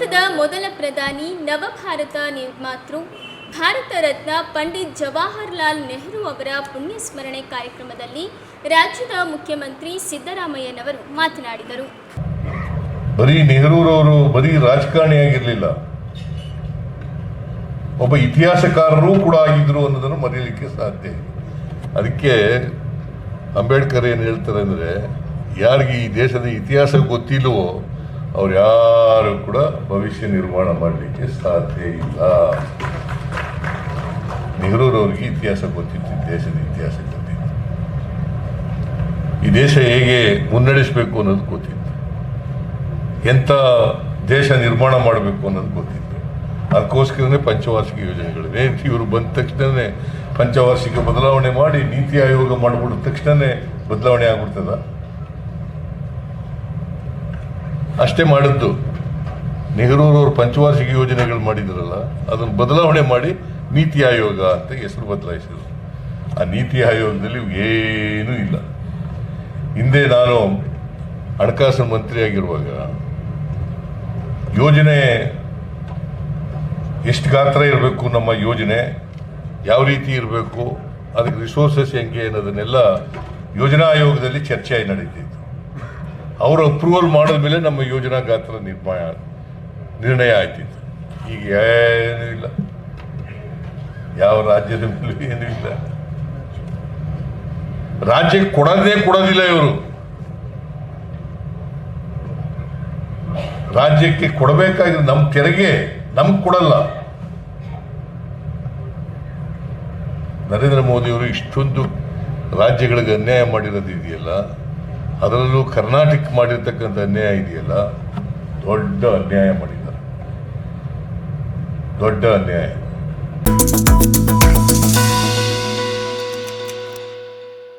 ಮೊದಲ ಪ್ರಧಾನಿ ನವಭಾರತ ನಿರ್ಮಾತೃ, ಭಾರತ ರತ್ನ ಪಂಡಿತ್ ಜವಾಹರ್ಲಾಲ್ ನೆಹರು ಅವರ ಪುಣ್ಯಸ್ಮರಣೆ ಕಾರ್ಯಕ್ರಮದಲ್ಲಿ ರಾಜ್ಯದ ಮುಖ್ಯಮಂತ್ರಿ ಸಿದ್ದರಾಮಯ್ಯನವರು ಮಾತನಾಡಿದರು. ಬರೀ ನೆಹರೂರವರು ಬರೀ ರಾಜಕಾರಣಿಯಾಗಿರಲಿಲ್ಲ. ಒಬ್ಬ ಇತಿಹಾಸಕಾರರೂ ಕೂಡ ಆಗಿದ್ರು ಅನ್ನೋದನ್ನು ಮರೆಯಲಿಕ್ಕೆ ಸಾಧ್ಯ ಅದಕ್ಕೆ ಅಂಬೇಡ್ಕರ್ ಏನು ಹೇಳ್ತಾರೆ ಅಂದರೆ, ಯಾರಿಗೆ ಈ ದೇಶದ ಇತಿಹಾಸ ಗೊತ್ತಿಲ್ಲವೋ ಅವ್ರು ಯಾರು ಕೂಡ ಭವಿಷ್ಯ ನಿರ್ಮಾಣ ಮಾಡಲಿಕ್ಕೆ ಸಾಧ್ಯ ಇಲ್ಲ. ನೆಹರೂರವ್ರಿಗೆ ಇತಿಹಾಸ ಗೊತ್ತಿತ್ತು, ದೇಶದ ಇತಿಹಾಸ ಗೊತ್ತಿತ್ತು. ಈ ದೇಶ ಹೇಗೆ ಮುನ್ನಡೆಸಬೇಕು ಅನ್ನೋದು ಗೊತ್ತಿತ್ತು. ಎಂಥ ದೇಶ ನಿರ್ಮಾಣ ಮಾಡಬೇಕು ಅನ್ನೋದು ಗೊತ್ತಿತ್ತು. ಅದಕ್ಕೋಸ್ಕರನೇ ಪಂಚವಾರ್ಷಿಕ ಯೋಜನೆಗಳು ಇವರು ಬಂದ ತಕ್ಷಣವೇ ಪಂಚವಾರ್ಷಿಕ ಬದಲಾವಣೆ ಮಾಡಿ ನೀತಿ ಆಯೋಗ ಮಾಡಿಬಿಟ್ಟ ತಕ್ಷಣನೇ ಬದಲಾವಣೆ ಆಗ್ಬಿಡ್ತದ? ಅಷ್ಟೇ ಮಾಡಿದ್ದು. ನೆಹರೂರವರು ಪಂಚವಾರ್ಷಿಕ ಯೋಜನೆಗಳು ಮಾಡಿದ್ರಲ್ಲ, ಅದನ್ನು ಬದಲಾವಣೆ ಮಾಡಿ ನೀತಿ ಆಯೋಗ ಅಂತ ಹೆಸರು ಬದಲಾಯಿಸಿದ್ರು. ಆ ನೀತಿ ಆಯೋಗದಲ್ಲಿ ಏನೂ ಇಲ್ಲ. ಹಿಂದೆ ನಾನು ಹಣಕಾಸು ಮಂತ್ರಿಯಾಗಿರುವಾಗ ಯೋಜನೆ ಎಷ್ಟು ಗಾತ್ರ ಇರಬೇಕು, ನಮ್ಮ ಯೋಜನೆ ಯಾವ ರೀತಿ ಇರಬೇಕು, ಅದಕ್ಕೆ ರಿಸೋರ್ಸಸ್ ಹೆಂಗೆ ಅನ್ನೋದನ್ನೆಲ್ಲ ಯೋಜನಾ ಆಯೋಗದಲ್ಲಿ ಚರ್ಚೆ ನಡೀತಿತ್ತು. ಅವರು ಅಪ್ರೂವಲ್ ಮಾಡಿದ ಮೇಲೆ ನಮ್ಮ ಯೋಜನಾ ಗಾತ್ರ ನಿರ್ಮಾಣ, ನಿರ್ಣಯ ಆಯ್ತಿತ್ತು. ಈಗ ಏನೂ ಇಲ್ಲ. ಯಾವ ರಾಜ್ಯದ ಮೇಲೂ ಏನೂ ಇಲ್ಲ. ರಾಜ್ಯಕ್ಕೆ ಕೊಡೋದೇ ಕೊಡೋದಿಲ್ಲ ಇವರು. ರಾಜ್ಯಕ್ಕೆ ಕೊಡಬೇಕಾಗಿರೋ ನಮ್ಮ ತೆರಿಗೆ ನಮ್ಗೆ ಕೊಡಲ್ಲ. ನರೇಂದ್ರ ಮೋದಿಯವರು ಇಷ್ಟೊಂದು ರಾಜ್ಯಗಳಿಗೆ ಅನ್ಯಾಯ ಮಾಡಿರೋದು ಇದೆಯಲ್ಲ ಅದರಲ್ಲೂ ಕರ್ನಾಟಕ ಮಾಡಿರ್ತಕ್ಕಂಥ ಅನ್ಯಾಯ ಇದೆಯಲ್ಲ ದೊಡ್ಡ ಅನ್ಯಾಯ ಮಾಡಿದ್ದಾರೆ. ದೊಡ್ಡ ಅನ್ಯಾಯ.